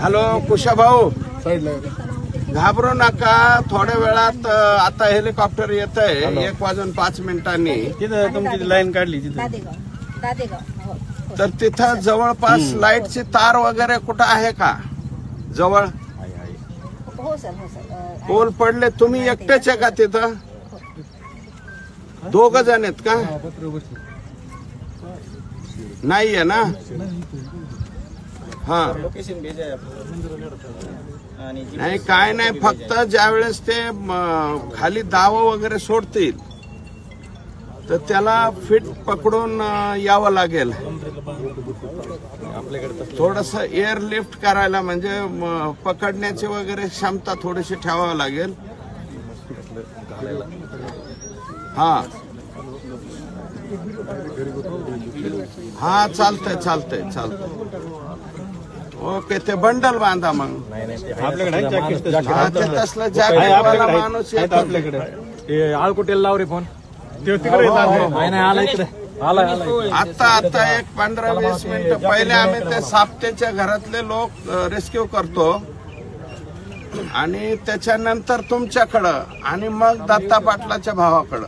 Hello कुशा भाऊ? घाबरू नका थोड्या वेळात आता हेलिकॉप्टर येत आहे एक वाजून पाच मिनिटांनी. तिथं तुमची लाईन काढली तिथं. दादेगाव दादेगाव हो हो. तर तिथं जवळपास लाईटची तार वगैरे कुठं आहे का? जवळ? हो सर हो सर. अ, पोल पडले तुम्ही एकटेच आहे का तिथं? दोघ जण आहेत का? नाहीये ना? हा. लोकेशन भेज आहे आपलं. आणि जी- नाही काय नाही फक्त ज्यावेळेस ते म, खाली दाव वगैरे सोडतील तर त्याला फिट पकडून अ, यावं लागेल. थोडस एअर लिफ्ट करायला म्हणजे म, पकडण्याची वगैरे क्षमता थोडीशी ठेवावं लागेल. हा. हा चालतंय चालतंय चालतंय. ओके ते बंडल बांधा मग. हा, ते तसलं माणूस येतो. आपल्याकडे. आळकुटेला लाव रे फोन. नाही नाही आला इकडे. आता आता एक पंधरा वीस मिनिट पहिले आम्ही ते सापटेच्या घरातले लोक रेस्क्यू करतो. आणि त्याच्यानंतर तुमच्याकडं आणि मग दत्ता पाटलाच्या भावाकडं